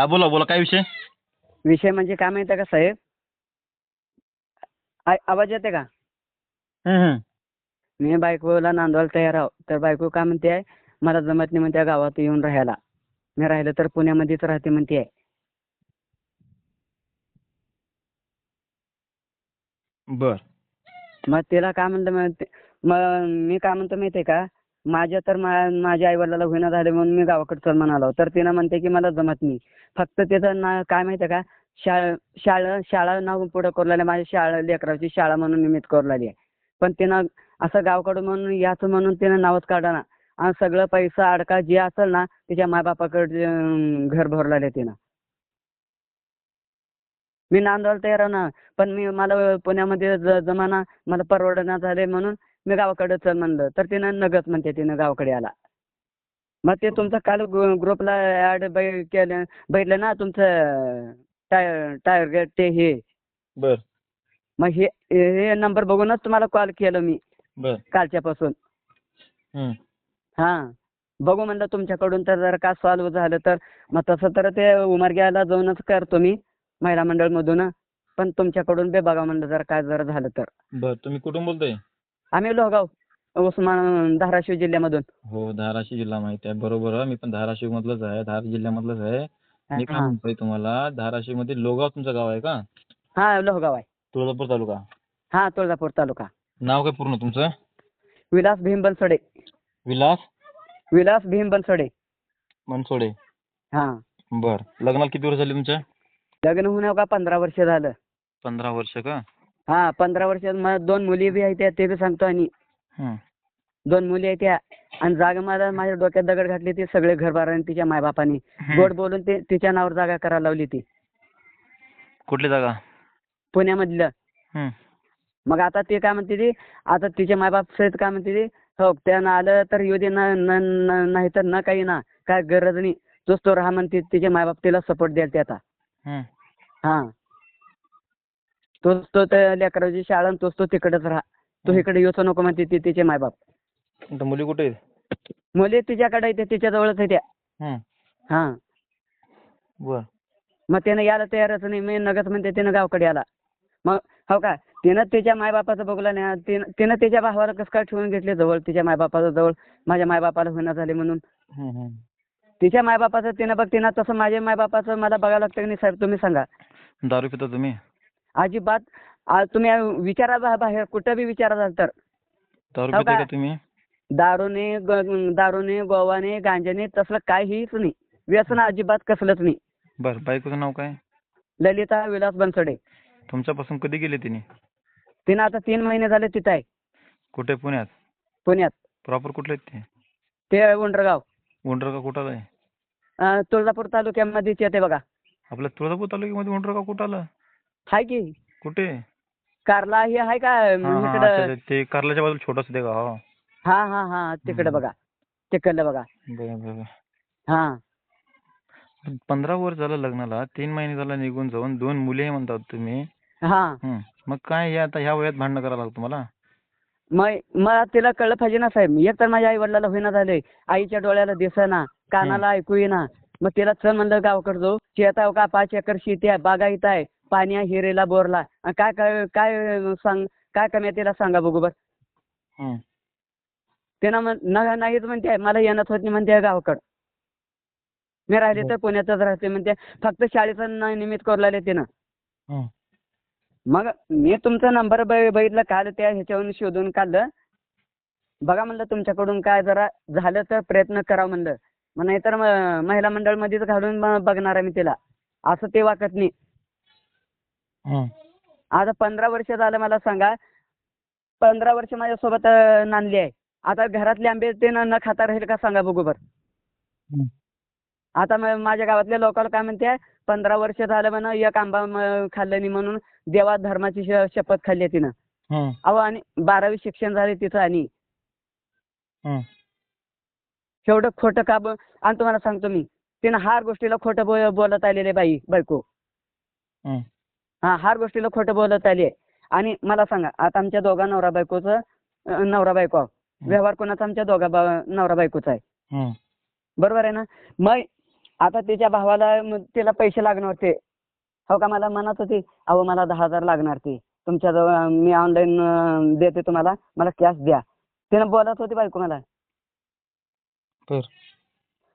हा बोला बोला काय विषय? विषय म्हणजे काय माहिती का साहेब? आ- आवाज येते का? हं, हं. मी बायकोला नांदवायला तयार आहो. तर बायको काय म्हणते आहे मला जमत नाही म्हणते गावात येऊन राहायला. मी राहिलं तर पुण्यामध्येच राहते म्हणते. आहे बर. मग तिला काय म्हणलं मग ते- मग मी काय म्हणतो माहिती आहे का? माझ्या तर माझ्या आई वडिलाला होईना झाले म्हणून मी गावाकडे चल म्हणालो. तर तिनं म्हणते की मला जमत नाही. फक्त त्याचं ना काय माहितीये का शाळा शाळा शाळा नाव पुढं करू माझ्या शाळा लेकराची शाळा म्हणून निमित्त करू आहे पण तिनं असं गावकडून म्हणून याचं म्हणून तिनं नावच काढा ना आणि सगळं पैसा अडका जे असेल ना तिच्या मायबापाकडे अं, घर भरलेलं तिनं. मी नांदवायला तयार ना. पण मी मला पुण्यामध्ये जमाना मला परवडना झाले म्हणून मी गावाकडे चल म्हणलं तर तिनं नगत म्हणते तिनं गावाकडे आला मग ते तुमचं काल ग्रु- ग्रुपला ऍड केलं बघितलं ना तुमचं टाय टार्गेट ते हे. बर. मग हे हे नंबर बघूनच तुम्हाला कॉल केलं मी. बर. कालच्यापासून. हं. हां. बघू म्हणलं तुमच्याकडून तर जर का सॉल्व्ह झालं तर. मग तसं तर ते उमरग्याला जाऊनच करतो मी महिला मंडळमधून. पण तुमच्याकडून बी बघा म्हणलं जर काय जर झालं तर. बर तुम्ही कुठून बोलताय? आम्ही लोहगाव उस्मान धाराशिव जिल्ह्यामधून. हो धाराशिव जिल्हा माहिती आहे. बरोबर आहे. मी पण धाराशिव मधलंच आहे. धाराशिव जिल्ह्यामधलंच आहे. मी काय हां. म्हणतोय तुम्हाला धाराशिवमध्ये लोगाव तुमचं गाव आहे का? हां लोहगाव आहे. तुळजापूर तालुका. हां तुळजापूर तालुका. नाव काय पूर्ण तुमचं? विलास भीम बनसोडे विलास? विलास भीम बनसोडे मनसोडे. हां. बर. लग्नाला किती वर्ष झाली तुमच्या लग्न होऊन का पंधरा वर्ष झालं. पंधरा वर्ष का? हां पंधरा वर्ष मग दोन मुली बी आहेत त्या ते बी सांगतो आणि. दोन मुली आहेत त्या. आणि जागा मला माझ्या डोक्यात दगड घातली ती सगळे घर बाराने तिच्या मायबापानी. गोड बोलून ते तिच्या नावावर जागा करायला लावली ती. कुठली जागा? पुण्यामधलं. मग आता ते काय म्हणते ती आता तिच्या मायबाप सहित काय म्हणते ती हो त्यानं आलं तर येऊ दे ना नाही तर न काही ना काय गरज नाही. तोच तो राहा म्हणते तिचे मायबाप तिला सपोर्ट द्यायला ते आता. हं. तोच तो त्या लेकराची शाळा आणि तोच तो तिकडेच राहा. तो इकडे येऊच नको म्हणते ती तिचे मायबाप. आता मुली कुठे आहेत? मुली तिच्याकडे येते तिच्याजवळच आहे त्या. हं. हां. बर. मग त्यानं यायला तयारच नाही मी नगत म्हणते त्यानं गावकडे आला मग हो का? तिनं तिच्या मायबापाचं बघलं नाही तिनं तिनं तिच्या भावाला कसं काय ठेवून घेतले जवळ तिच्या मायबापाचं जवळ? माझ्या मायबापाला होईना झाले म्हणून. हं, हं. तिच्या मायबापाचं तिनं बघ तिनं तसं माझ्या मायबापाचं मला बघायला लागतं की नाही साहेब तुम्ही सांगा. दारू पिता तुम्ही? अजिबात आज तुम्ही विचारा बा- बाहेर कुठं बी विचारा झालं तर. दारू हो पिताय का? का तुम्ही? दारूने ग- दारूने गोवाने गांजाने तसलं काहीच नाही. व्यसन अजिबात कसलंच नाही. बर बायकोचं नाव काय? ललिता विलास बनसोडे. तुमच्यापासून कधी गेले तिने? तिनं आता तीन महिने झाले तिथं आहे. कुठे? पुण्यात? पुण्यात. प्रॉपर कुठले आहेत ते? ते उंडरगाव. उंडरगा कुठं आहे? अं, तुळजापूर तालुक्यामध्येच येते बघा. आपल्या तुळजापूर तालुक्यामध्ये उंडरगा कुठं आलं? हाय की. कुठे? कारला हे आहे का? हा, हा, इकडं ते कारल्याच्या बाजूला छोटस ते गाव हा. हा हा तिकडे हम्म. बघा. तिकडलं बघा. हा. पंधरा वर्ष झालं लग्नाला तीन महिने झालं निघून जाऊन दोन मुली म्हणतात तुम्ही. हा. हं. मग काय हे आता ह्या वयात भांडणं करायला लागतं तुम्हाला मग मला तिला कळलं पाहिजे ना साहेब. एक तर माझ्या आई वडिलाला होईना झाले. आईच्या डोळ्याला दिसेना कानाला ऐकू येईना. मग तिला चल म्हणलं गावाकडे जाऊ. शेता का? पाच एकर शेती आहे बागायत आहे. पाणी आहे हिरेला बोरला. काय काय काय सांग काय कमी आहे तिला सांगा बघू बर. तिनं म्हण नाहीच म्हणते मला येणंच होत नाही म्हणते गावाकडं. मी राहिले तर पुण्यातच राहते म्हणते फक्त शाळेचं निमित्त करू लागले तिनं. मग मी तुमचा नंबर बघितला काल त्या ह्याच्यावरून शोधून काढलं. बघा म्हणलं तुमच्याकडून काय जरा झालं तर प्रयत्न करा म्हणलं. मग नाहीतर महिला मंडळमध्येच घालून मग बघणार आहे मी तिला. असं ते वाकत नाही. आता पंधरा वर्ष झालं मला सांगा. पंधरा वर्ष माझ्यासोबत नांदली आहे. आता घरातले आंबे ते न खाता राहील का सांगा बघू बर. आता म- माझ्या गावातल्या लोकांना काय म्हणते पंधरा वर्ष झालं म्हणा एक आंबा खाल्लं नाही म्हणून देवा धर्माची शपथ खाल्ली आहे तिनं. हं. अहो आणि बारावी शिक्षण झाले तिचं आणि. एवढं खोटं का आणि तुम्हाला सांगतो मी तिनं हार गोष्टीला खोटं बोलत आलेले बाई बायको. हं. हार गोष्टीला खोटं बोलत आली आहे आणि मला सांगा आता आमच्या दोघा नवरा बायकोचं नवरा बायको. व्यवहार कोणाचा? आमच्या दोघा बा- नवरा बायकोचा आहे. हं. बरोबर आहे ना? मग आता तिच्या भावाला तिला पैसे लागणार होते हो का? मला म्हणत होती अहो मला दहा हजार लागणार ते. तुमच्याजवळ मी ऑनलाईन देते तुम्हाला. मला कॅश द्या. तिनं बोलत होती बायको मला.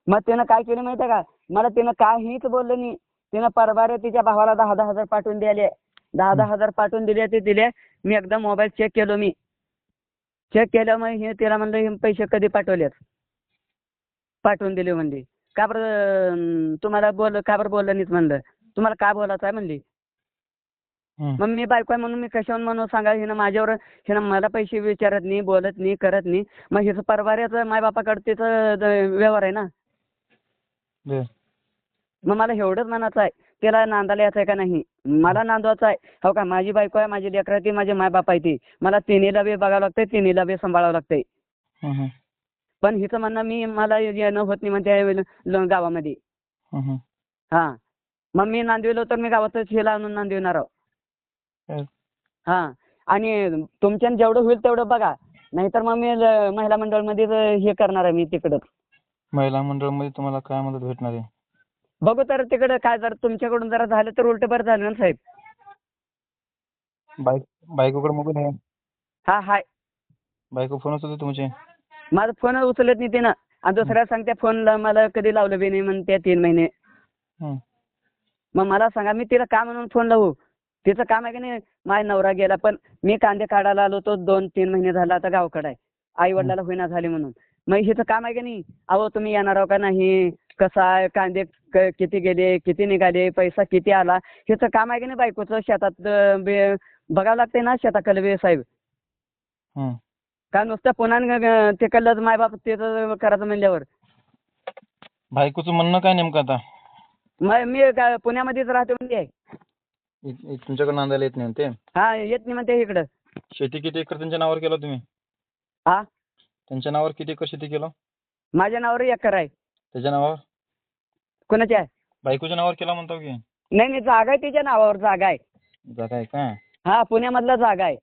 मग तिनं काय केलं माहिती आहे का? मला तिनं काहीच बोललं नाही. तिनं परवारे तिच्या भावाला दहा दहा हजार पाठवून द्याले दहा दहा हजार पाठवून दिले ते दिले. मी एकदा मोबाईल चेक केलो मी. चेक केलं मग हे तिला म्हणलं हे पैसे कधी पाठवलेत? पाठवून दिले म्हणली. का बरं तुम्हाला बोल का बरं बोललं नाहीत? म्हणलं. तुम्हाला काय बोलायचं आहे? म्हणली. मग मी बायको आहे म्हणून मी कशावर म्हणून सांगा हिनं माझ्यावर हिनं मला पैसे विचारत नाही बोलत नाही करत नाही. मग हिचं परवाऱ्याचं मायबापाकडे तिचं ज- व्यवहार आहे ना. मग मला एवढंच म्हणायचं आहे त्याला नांदायला यायचं आहे का नाही? मला नांदवायचं आहे. हो का? माझी बायको आहे माझी लेकरं ती माझे मायबाप आहे ती. मला तिन्हीला बी बघावं लागतंय तिन्हीला बी सांभाळावं लागतंय. पण हिचं म्हणणं मी मला येणं होत नाही म्हणते गावामध्ये. हं, मग मी नांदिवलो तर मी गावातच हिला आणून नांदिवणार आहो. बर. हा. आणि तुमच्यानं जेवढं होईल तेवढं बघा. नाहीतर मग मी महिला मंडळमध्येच हे करणार आहे मी तिकडं. महिला मंडळमध्ये तुम्हाला काय मदत भेटणार आहे? बघू तर तिकडं काय जर तुमच्याकडून जरा झालं तर उलट बरं झालं ना साहेब. बाईक बायकोकडे मोबाईल आहे हा हाय. बायको फोन उचलते तुमचे. माझा फोन उचलत नाही तिनं. आणि दुसऱ्या सांगते फोनला मला कधी लावलं बी नाही म्हणते तीन महिने. हं. मग मला सांगा मी तिला का म्हणून फोन लावू? तिचं काम आहे की नाही? माझा नवरा गेला पण मी कांदे काढायला आलो तो दोन तीन महिने झाला आता गावकडे आहे. आई वडिलाला होईना झाले म्हणून. मग हिचं काम आहे की नाही? अहो तुम्ही येणार आहो का नाही? कसं आहे कांदे क- किती गेले किती निघाले पैसा किती आला हिचं काम आहे की नाही बायकोचं शेतात बघावं लागतंय ना शेताकडे बे साहेब. हं. का नुसतं पुन्हा ते कल्लच मायबाप त्याचं करायचं म्हणल्यावर. बायकोचं म्हणणं काय नेमकं आता? मग मी पुण्यामध्येच राहते म्हणजे तुमच्याकडे नांदायला येत नाही ते? हा येत नाही म्हणते इकडं. शेती किती एकर त्यांच्या नावावर केलं तुम्ही? हा? त्यांच्या नावावर किती एकर शेती केलं? माझ्या नावावर एकर आहे. त्याच्या नावावर? कोणाच्या आहे? बायकोच्या नावावर केला म्हणतो की. नाही नाही जागा आहे तिच्या नावावर जागा आहे. जागा आहे का? हा पुण्यामधला जागा आहे.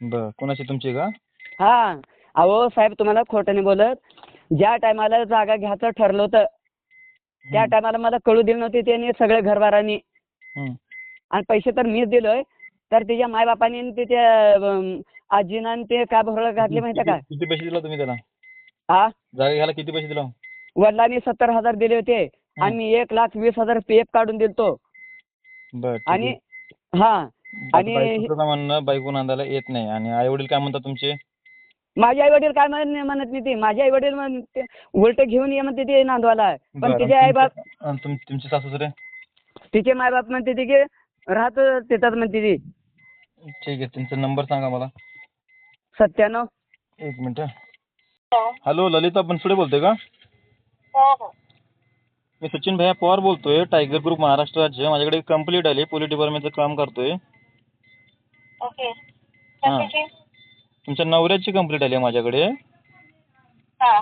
बर कोणाची तुमची का हा अहो साहेब तुम्हाला खोटं नाही बोलत. ज्या टायमाला जागा घ्यायचं ठरलं होतं त्या. टायमाला मला कळू दिली नव्हती त्यांनी सगळे घरबारांनी हं. आणि पैसे तर मीच दिलोय तर तिच्या मायबापांनी आणि तिच्या अं, आजीनं आणि ते काय भरलं घातले माहिती आहे किती पैसे दिला तुम्ही त्याला? का हा जागा घ्यायला किती पैसे दिला? वडिलांनी सत्तर हजार दिले होते. आणि एक लाख वीस हजार पी एफ काढून दिलतो. आणि. हा आणि- म्हणणं बायको नांदायला येत नाही. आणि आई वडील काय म्हणतात तुमचे? माझे आई वडील काय म्हणत म्हणत नाही ती. माझे आई वडील म्हणते उलट घेऊन ये म्हणते ते नांदवाला पण तिचे आई बाप तुमचे- आणि तुम- तुमचे सासू सासरे तिचे माय बाप म्हणते ती की राहतो तिथंच म्हणते ती. ठीक आहे तुमचा नंबर सांगा मला. सत्त्याण्णव. एक मिनिट. हॅलो ललिता बनसुडे बोलतोय का? हो हो. मी सचिन भैया पवार बोलतोय. टायगर ग्रुप महाराष्ट्र राज्य. माझ्याकडे कंप्लीट आली. पोलीस डिपार्टमेंटचं काम करतोय. ओके. कशाची तुमच्या नवऱ्याची कंप्लीट आली माझ्याकडे. हा.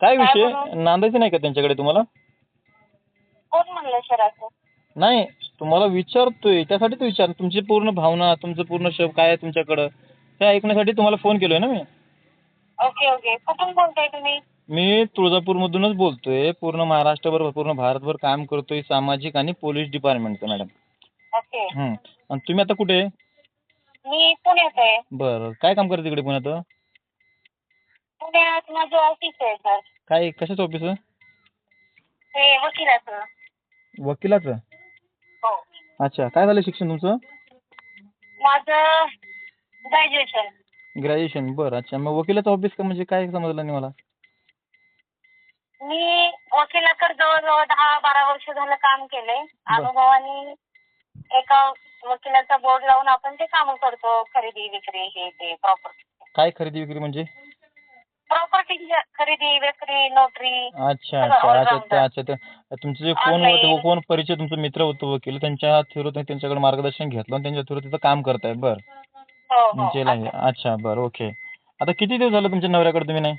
काय विषय? बरं? नांदायचं नाही का त्यांच्याकडे तुम्हाला? कोण म्हणलं सर असं? नाही. तुम्हाला विचारतोय. त्यासाठी तर विचार. तुमची पूर्ण भावना तुमचं पूर्ण शब काय आहे तुमच्याकडं हे ऐकण्यासाठी तुम्हाला फोन केलोय ना मी. Okay okay. कुठून बोलताय तुम्ही? मी तुळजापूरमधूनच बोलतोय. पूर्ण महाराष्ट्रभर पूर्ण भारतभर काम करतोय सामाजिक आणि पोलीस डिपार्टमेंटचं मॅडम. ओके. हं. आणि तुम्ही आता कुठे? आहे मी पुण्यात आहे. बरं. काय काम करते तिकडे पुण्यात? पुण्यात माझं ऑफिस आहे सर काय कशाचं ऑफिस ते वकिलाचं. वकिलाचं? हो. अच्छा. काय झालं शिक्षण तुमचं? माझं ग्रॅज्युएशन ग्रॅज्युएशन बरं. अच्छा. मग वकिलाचं ऑफिस का म्हणजे काय समजलं नाही मला? मी वकिलाकडे जवळजवळ दहा बारा वर्ष झालं काम केलंय. अनुभवाने एका वकिलाचा बोर्ड लावून आपण ते काम करतो खरेदी विक्री हे ते प्रॉपर्टी काय खरेदी विक्री म्हणजे? प्रॉपर्टी खरेदी विक्री नोटरी अच्छा अच्छा all-rounder. तुमचे जे कोण Online. होते कोण परिचय तुमचा मित्र होतो वकील त्यांच्या थ्रू तुम्ही त्यांच्याकडे मार्गदर्शन घेतलं आणि त्यांच्या थ्रू तिथं काम करताय बरं. हो हो. अच्छा बरं ओके. आता किती दिवस झालं तुमच्या नवऱ्याकडे तुम्ही नाही?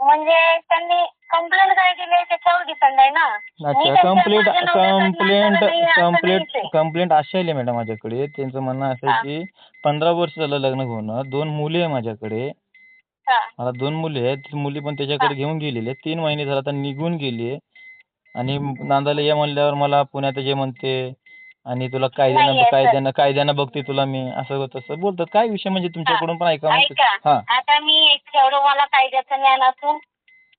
म्हणजे त्यांनी कंप्लेंट काय दिली त्याच्यावर डिपेंड आहे ना? मी अच्छा त्यांच्या- कंप्लेंट माझ्या नवऱ्याकडनं कंप्लेंट असं कंप्लेंट नाहीच आहे. कंप्लेंट अशी आली मॅडम माझ्याकडे. त्यांचं म्हणणं असं आहे की पंधरा वर्ष झालं लग्न होणं दोन मुली आहे माझ्याकडे. हा. मला दोन मुली आहेत. ती मुली पण त्याच्याकडे घेऊन गेलेली आहे तीन महिने झाले आता निघून गेली आहे. आणि नांदायला ये म्हणल्यावर मला पुण्यात जे म्हणते आणि तुला कायद्यानं नाहीये, sir. कायद्यानं कायद्यानं बघते तुला मी असं तसं बोलतात. काय विषय म्हणजे तुमच्याकडून पण ऐका ऐका. आता मी एक तेवढं मला कायद्याचं ज्ञान असून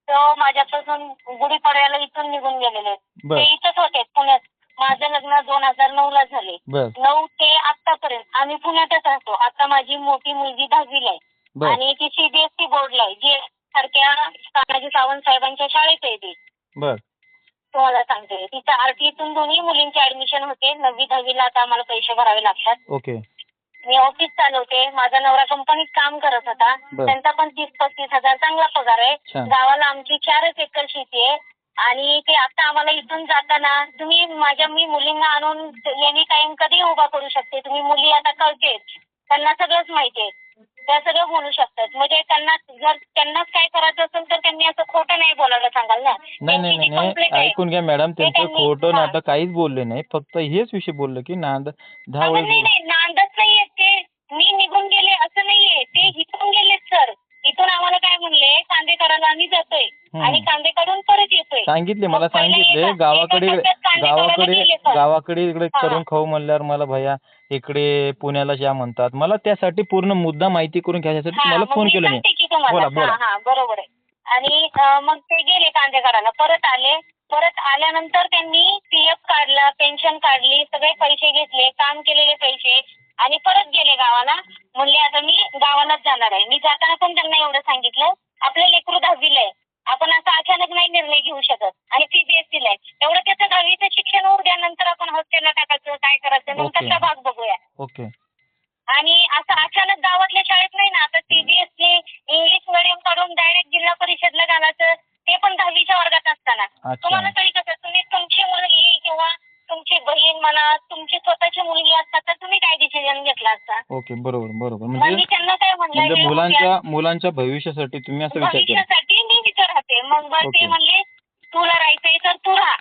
तो माझ्यापासून गुढीपाडव्याला इथून निघून गेलेले ते इथंच होते पुण्यात. माझं लग्न दोन हजार नऊ ला झाले. नऊ ते आतापर्यंत आम्ही पुण्यातच राहतो. आता माझी मोठी मुलगी दहावीला आहे. आणि ती सीबीएसई बोर्डला आहे. जी सारख्या तानाजी सावंत साहेबांच्या शाळेत आहे ती. बर. तुम्हाला सांगते. तिचं आरटीतून दोन्ही मुलींचे ऍडमिशन होते. नववी दहावीला आता आम्हाला पैसे भरावे लागतात. ओके. मी ऑफिस चालवते. माझा नवरा कंपनीत काम करत होता. बर. त्यांचा पण तीस पस्तीस हजार चांगला पगार आहे. छान. गावाला आमची चारच एकर शेती आहे. आणि ते आता आम्हाला इथून जाताना तुम्ही माझ्या मी मुलींना आणून एनी टाइम कधी उभा करू शकते? तुम्ही मुली आता कळतेच. त्यांना सगळंच माहिती आहे. त्या सगळं बोलू शकतात. म्हणजे त्यांना जर त्यांनाच काय करायचं असेल तर त्यांनी असं खोटं नाही बोलायला सांगाल ना. नाही नाही त्यांची नाही जी नाही complaint आहे, ऐकून घ्या मॅडम ते त्यांचं त्यांनी- खोटं हा. नाटक काहीच बोलले नाही. फक्त हेच विषय बोलले की नांद दहा अगं वेळेस नाही बोल- नाही नांदच नाहीये ते. मी निघून गेले असं नाहीये. ते इथून गेलेत सर. इथून आम्हाला काय म्हणले? कांदे काढायला आम्ही जातोय. हम्म. आणि कांदे काढून परत येतोय. सांगितले मला मग पहिला सांगितले. एका- गावाकडे टप्प्यात गावाकडे. गावाकडे इकडे. करून खाऊ म्हणल्यावर मला भैया इकडे पुण्याला या म्हणतात. मला त्यासाठी पूर्ण मुद्दा माहिती करून घ्यायसाठी हा, तुम्हाला मग फोन मी केला मी. सांगते की तुम्हाला. बोला, बोला. हा हा बरोबर आहे. आणि अं, मग ते गेले कांदे काढायला. परत आले. परत आल्यानंतर त्यांनी पीएफ काढला पेन्शन काढली सगळे पैसे घेतले काम केलेले पैसे. आणि परत गेले गावाला. म्हणले आता मी गावालाच जाणार आहे. मी जाताना पण त्यांना एवढं सांगितलं. आपलं लेकरू दहावीला आहे. आपण असं अचानक नाही निर्णय घेऊ शकत. आणि सीबीएसई ला आहे. एवढं त्याचं दहावीचं शिक्षण होऊ द्या नंतर आपण हॉस्टेलला टाकायचं काय करायचं. नंतरचा भाग बघूया. ओके. आणि असं अचानक गावातल्या शाळेत नाही ना आता सीबीएसई इंग्लिश मिडियम काढून डायरेक्ट जिल्हा परिषदला घालायचं ते पण दहावीच्या वर्गात असताना. तुम्हाला तरी कसं तुम्ही तुमची मुलगी किंवा तुमची बहीण म्हणा तुमची स्वतःची मुलगी असतात तर तुम्ही काय डिसिजन घेतला असता? ओके बरोबर बरोबर. म्हणजे त्यांना काय म्हणलं म्हणजे मुलांच्या मुलांच्या भविष्यासाठी तुम्ही असं विचार भविष्यासाठी मग बरं ओके. ते म्हणले तुला राहायचंय तर तू राहा.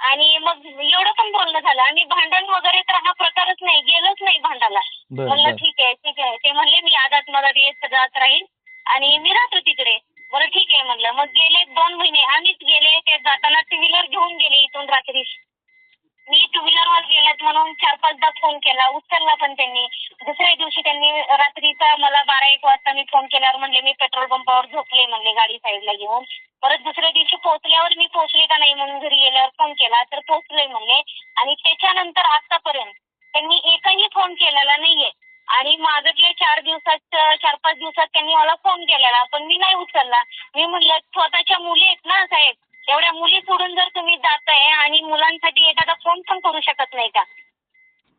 आणि मग एवढं पण बोलणं झालं. आणि भांडण वगैरे तर हा प्रकारच नाही. गेलोच नाही भांडायला. म्हणलं ठीक आहे ठीक आहे. ते म्हणले मी आधात मदत येत जात राहील आणि मी राहतो तिकडे. बरं ठीक आहे म्हणलं. मग गेले दोन महिने. आम्हीच गेले. ते जाताना टू व्हीलर घेऊन गेले इथून रात्री. मी टू व्हीलरवर गेलेत म्हणून चार पाचदा फोन केला. उचलला पण त्यांनी. दुसऱ्या दिवशी त्यांनी रात्रीचा मला बारा एक वाजता मी फोन केल्यावर म्हणले मी पेट्रोल पंपावर झोपले म्हणले गाडी साईडला घेऊन. परत दुसऱ्या दिवशी पोहोचल्यावर मी पोहोचले का नाही म्हणून घरी गेल्यावर फोन केला. तर पोहोचले म्हणले. आणि त्याच्यानंतर आतापर्यंत त्यांनी एकही फोन केलेला नाहीये. आणि मागटले चार दिवसात चार पाच दिवसात त्यांनी मला फोन केलेला पण मी नाही उचलला. मी म्हणलं स्वतःच्या मुली आहेत ना साहेब. एवढ्या मुली सोडून जर तुम्ही जाताय आणि मुलांसाठी एखादा फोन पण करू शकत नाही का.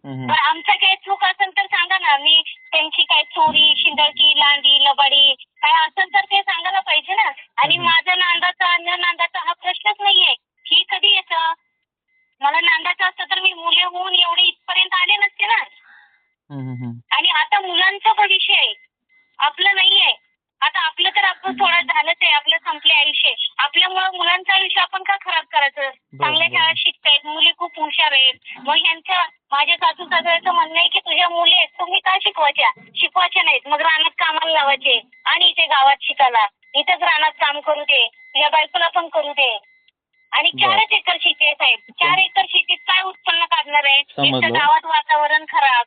पण आमचं काही चूक असेल तर सांगा ना. मी त्यांची काय चोरी शिंदळकी लांडी लबाडी काय असेल तर ते सांगायला पाहिजे ना. आणि. माझं नांदाचा न नांदाचा हा प्रश्नच नाहीये. ही कधी येतं? मला नांदाचं असतं तर मी मुले होऊन एवढे इथपर्यंत आले नसते ना. आणि आता मुलांचं भविष्य आहे. आपलं नाहीये. आता आपलं तर आपण थोडं झालंच आहे. आपलं संपले आयुष्य. आपल्यामुळं मुलांचं आयुष्य आपण का खराब करायचं? चांगल्या. शाळेत शिकतायत मुली खूप हुशार आहेत. मग ह्यांच्या माझ्या सासू सासऱ्याचं म्हणणं आहे की तुझ्या मुली आहेत तुम्ही का शिकवायच्या? शिकवायच्या नाहीत. मग रानात कामाला लावायचे आणि इथे गावात शिकायला. इथंच रानात काम करू दे. तुझ्या बायकोला पण करू दे. आणि. चारच एकर शेती आहे साहेब. चार एकर शेतीत काय उत्पन्न काढणार आहे? एक तर समजलं. गावात वातावरण खराब.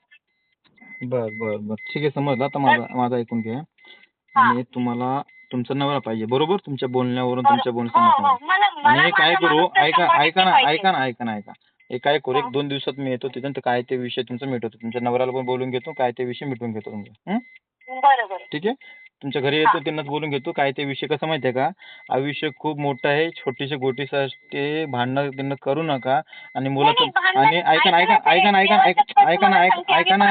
बर बर बर. ठीक आहे समजलं. आता माझा माझा ऐकून घ्या. आणि तुम्हाला तुमचा नवरा पाहिजे बरोबर तुमच्या बोलण्यावरून तुमच्या बोलणं हो, समजलं हो. मला मला आणि काय माझा करू ऐका ऐका ना ऐका ना ऐका ना ऐका एक काय करू एक हा. दोन दिवसात मी येतो तिथून काय ते विषय तुमचा मिटवतो तुमच्या नवऱ्याला पण बोलून घेतो काय ते विषय मिटवून घेतो तुमचा हं? ठीक आहे तुमच्या घरी येतो त्यांनाच बोलून घेतो काय ते विषय कसं माहितीये का आयुष्य खूप मोठं आहे छोटीशी गोटीसाठी भांडणं बिंडणं करू नका आणि मुलाचं आणि ऐका ना ऐका ऐका ना ऐका ना ऐका ऐका ना ऐका ना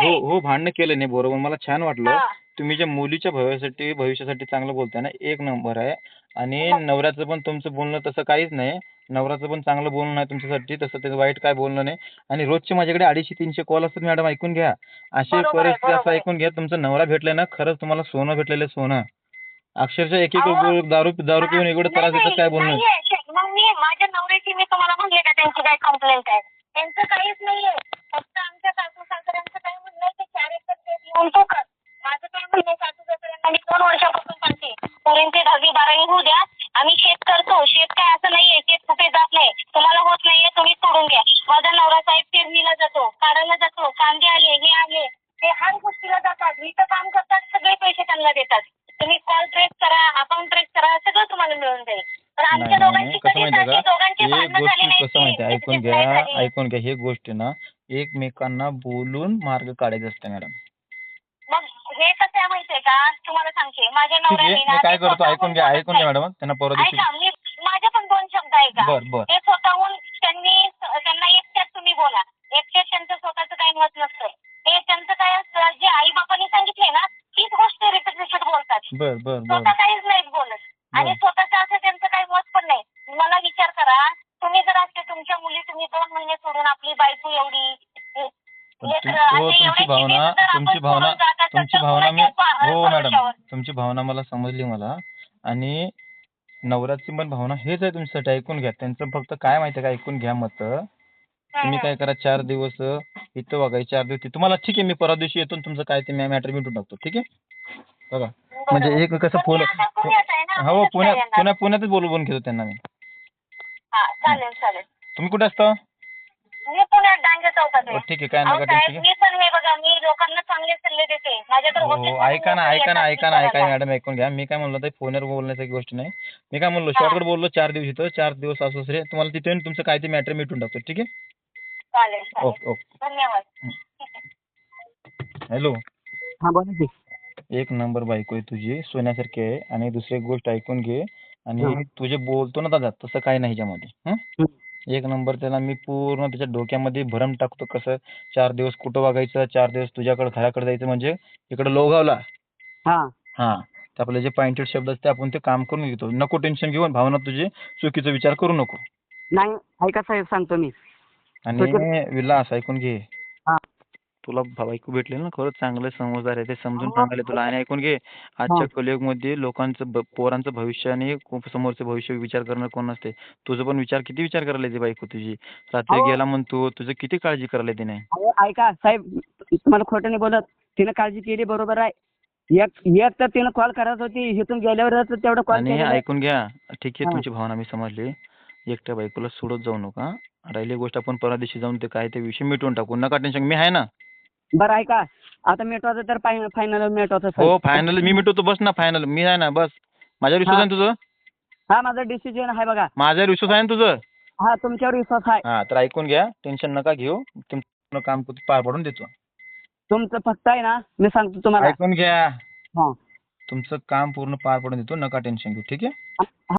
हो हो भांडणं केलं नाही बरोबर मला छान वाटलं तुम्ही ज्या मुलीच्या भविष्यासाठी भविष्यासाठी चांगलं बोलताय ना एक नंबर आहे. आणि नवऱ्याचं पण तुमचं बोलणं तसं काहीच नाही. नवऱ्याचं पण चांगलं बोलणं आहे तुमच्यासाठी तसं त्याचं वाईट काय बोलणं नाही. आणि रोजचे माझ्याकडे अडीचशे तीनशे कॉल असतात मॅडम ऐकून घ्या. बरोबर आहे, परिस्थिती बरोबर असं आहे. ऐकून घ्या तुमचा नवरा भेटलाय ना खरंच तुम्हाला सोनं भेटलेलं आहे सोनं. अक्षरशः एक एक दारू दारू पिऊन एवढं त्रास देतात काय बोलणं? मग मी माझ्या नवऱ्याची मी तुम्हाला म्हणले का त्यांची काय कंप्लेंट आहे. त्यांचं काहीच नाहीये. फक्त आमच्या सासू सासऱ्यांचं म्हणणं आहे की चार एकर शेत घेऊन तू कर माझं काय म्हणणं आहे सासू सासऱ्यांना मी दोन वर्षापासून सांगते पोरींची दहावी बारावी होऊ द्या आम्ही शेत करतो. शेत काय असं नाही आहे शेत कुठे जात नाही. तुम्हाला होत नाही आहे तुम्ही सोडून द्या माझा नवरा साहेब पेरणीला जातो काढायला जातो कांदे आले हे आले ते हर गोष्टीला जातात. मी तर काम करतात सगळे पैसे त्यांना देतात. तुम्ही कॉल ट्रेस करा अकाउंट ट्रेस करा सगळं तुम्हाला मिळून जाईल. पण आमच्या ऐकून घ्या ऐकून घ्या. हे गोष्ट ना एकमेकांना बोलून मार्ग काढायचा असतो मॅडम. तुम्हाला सांगते माझ्या ठीक आहे नवऱ्याने मी ना काय ते करतो स्वतःहून ऐकून घ्या ऐकून घ्या नाही. मॅडम त्यांना परवा दिवशी ऐका मी माझे पण दोन शब्द ऐका. बर बर. ते स्वतःहून त्यांनी त्यांना एकट्याच तुम्ही बोला. एकट्याच त्यांचं स्वतःचं काही मत नसतं ते त्यांचं काय असतं जे आई बापांनी सांगितले ना तीच गोष्ट रिपीट रिपीट बोलतात. बर बर बर. स्वतः काहीच नाहीत बोलत. आणि बर. स्वतःचं असं त्यांचं काही मत पण नाही. मला विचार करा तुम्ही जर असते तुमच्या मुली तुम्ही दोन महिने सोडून आपली बायको एवढी हो, तुमची भावना तुमची भावना तुमची भावना मी पा- हो मॅडम? तुमची भावना मला समजली मला. आणि नवऱ्याची पण भावना हेच आहे तुमच्यासाठी ऐकून घ्या. त्यांचं फक्त काय माहितीये का? ऐकून घ्या मत. तुम्ही. काय करा चार दिवस इथं बघा चार दिवस. तुम्हाला ठीक आहे मी परवा दिवशी येतो तुमचं काय ते मॅटर मिटून टाकतो. ठीक आहे? बघा. म्हणजे. एक कसं फोन हो पुण्यात पुण्यातच बोलवून घेतो त्यांना मी. तुम्ही कुठे असता? चौकात हो, आहे ठीक आहे काय अहो नका साहेब टेन्शन मी पण हे बघा मी लोकांना चांगले सल्ले देते. माझ्याकडे हो हो ऐका ना ऐका ना ऐका ना ऐका. मॅडम ऐकून घ्या. मी काय म्हणलो ते फोनवर बोलण्याची गोष्ट नाही. मी काय म्हणलो. शॉर्टकट बोललो चार दिवस इथं चार दिवस असं रे. तुम्हाला तिथे येऊन तुमचं काय ते मॅटर मिटून टाकतो ठीक आहे? चालेल चालेल. Okay okay. धन्यवाद. हॅलो. हा बोला की. एक नंबर बायको आहे तुझी सोन्यासारखी आहे. आणि दुसरी एक गोष्ट ऐकून घे. आणि हा. तुझे बोलतो ना दादा तसं काही नाही ह्याच्यामध्ये हं? एक नंबर त्याला मी पूर्ण त्याच्या डोक्यामध्ये भरम टाकतो कसं? चार दिवस कुठं वागायचं? चार दिवस तुझ्याकडे घराकडे जायचं म्हणजे इकडे लोगावला. हा. हा. तर आपले जे पॉइंटेड शब्द असते आपण ते काम करून घेतो. नको टेन्शन घेऊन भावना तुझे चुकीचा विचार करू नको. नाही ऐका साहेब सांगतो मी. आणि विलास ऐकून घे. हा. तुला बायको भेटले ना खरंच चांगलं समजदार आहे. ते समजून हो. सांगायला तुला आणि ऐकून घे आजच्या कलियुगमध्ये लोकांचं ब- पोरांचं भविष्य आणि खूप समोरचं भविष्य विचार करणं कोण नसते. तुझं पण विचार किती विचार करायला येते बायको तुझी रात्री हो. गेला म्हणतो तुझं किती काळजी करायला येते नाही? अहो, ऐका साहेब तुम्हाला खोटं नाही बोलत. तिनं काळजी केली बरोबर आहे. एक एक तर तिनं कॉल करत होती इथून गेल्यावर तेवढं कॉल आणि केलेलं ऐकून घ्या ठीक आहे हा. तुमची भावना मी समजली. एकट्या बायकोला सोडत जाऊ नका. राहिली गोष्ट आपण परवा दिवशी जाऊन ते काय ते विषय मिटवून टाकू. नका टेन्शन मी आहे ना? बरं ऐका. आता मिटवायचं तर फायनल मिटवायचं हो. फायनल मी मिटवतो. बस ना फायनल मी आहे ना बस. माझ्यावर विश्वास. आहे ना तुझं? हा माझा डिसिजन आहे बघा. माझ्यावर विश्वास आहे ना तुझं? हा तुमच्यावर विश्वास आहे. हा तर ऐकून घ्या. टेन्शन नका घेऊ. तुमचं काम पार पाडून देतो. तुमचं फक्त आहे ना मी सांगतो तुम्हाला. ऐकून घ्या. हा. तुमचं काम पूर्ण पार पाडून देतो. नका टेन्शन घेऊ. ठीक आहे?